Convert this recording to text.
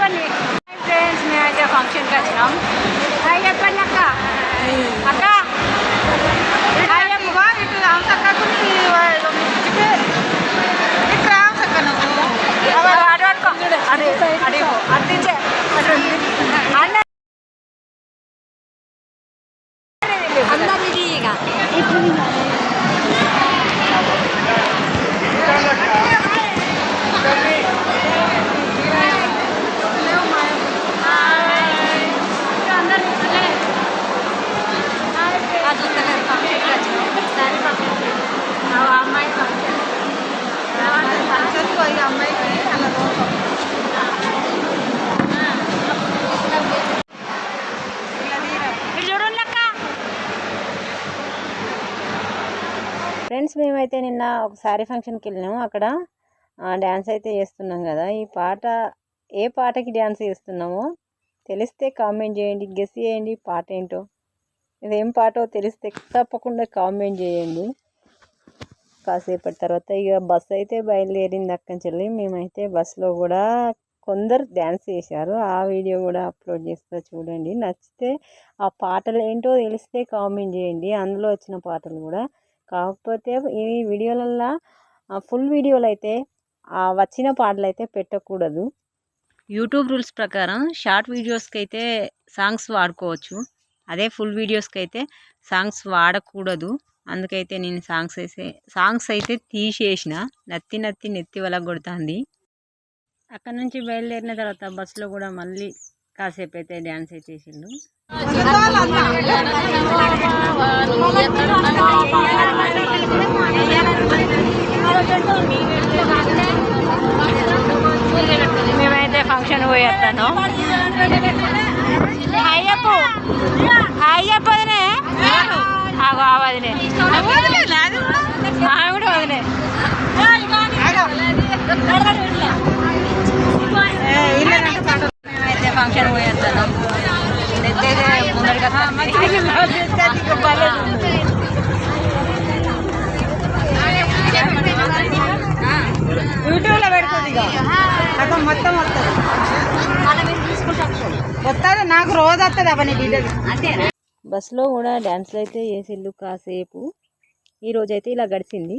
అయ్యప్పని friends మేమైతే ఫంక్షన్కి వచ్చినాం అయ్యప్పని అక్క అక్క అట్టించే అన్న అందరిది ఇక ఉంటలేదు ఫంక్షన్కి వచ్చినాం సరే ఫంక్షన్ అమ్మాయి ఫంక్షన్ ఫంక్షన్కి పోయి అమ్మాయికి అలా దోశ ఇటు చూడండి అక్క ఫ్రెండ్స్ మేమైతే నిన్న ఒక శారీ ఫంక్షన్కి వెళ్ళినాము. అక్కడ డ్యాన్స్ అయితే చేస్తున్నాం కదా. ఈ పాట ఏ పాటకి డ్యాన్స్ చేస్తున్నామో తెలిస్తే కామెంట్ చేయండి. గెస్ చేయండి. పాట ఏంటో ఇదేం పాటో తెలిస్తే తప్పకుండా కామెంట్ చేయండి. కాసేపటి తర్వాత ఇక బస్సు అయితే బయలుదేరింది అక్కడి చెల్లి మేమైతే బస్సులో కూడా కొందరు డ్యాన్స్ చేశారు. ఆ వీడియో కూడా అప్లోడ్ చేస్తా చూడండి. నచ్చితే ఆ పాటలు ఏంటో తెలిస్తే కామెంట్ చేయండి. అందులో వచ్చిన పాటలు కూడా కాకపోతే ఈ వీడియోలల్లో ఫుల్ వీడియోలు అయితే వచ్చిన పాటలు అయితే పెట్టకూడదు. యూట్యూబ్ రూల్స్ ప్రకారం షార్ట్ వీడియోస్కి అయితే సాంగ్స్ వాడుకోవచ్చు. అదే ఫుల్ వీడియోస్కి అయితే సాంగ్స్ వాడకూడదు. అందుకైతే నేను సాంగ్స్ అయితే సాంగ్స్ అయితే తీసేసిన. నత్తి నత్తి నెత్తి వల్ల కొడుతుంది. అక్కడ నుంచి బయలుదేరిన తర్వాత బస్సులో కూడా మళ్ళీ కాసేపు అయితే డ్యాన్స్ అయితే చేసిండు మేమైతే ఫంక్షన్ పోయి వస్తాను హాయ్ చెప్పు హాయ్ చెప్పు వదినే. ఆగో ఆ వదినే. ఆమె కూడా వదినే ఫంక్షన్ పోయి వస్తాను నెత్తైతే ముందరికి యూట్యూబ్లో పెడుతుంది ఇక మొత్తం వస్తుంది. వస్తుంది నాకు రోజు వస్తుంది అవన్నీ డీటెయిల్స్ బస్సులో కూడా డ్యాన్స్లు అయితే చేసిండు కాసేపు. ఈ రోజు అయితే ఇలా గడిచింది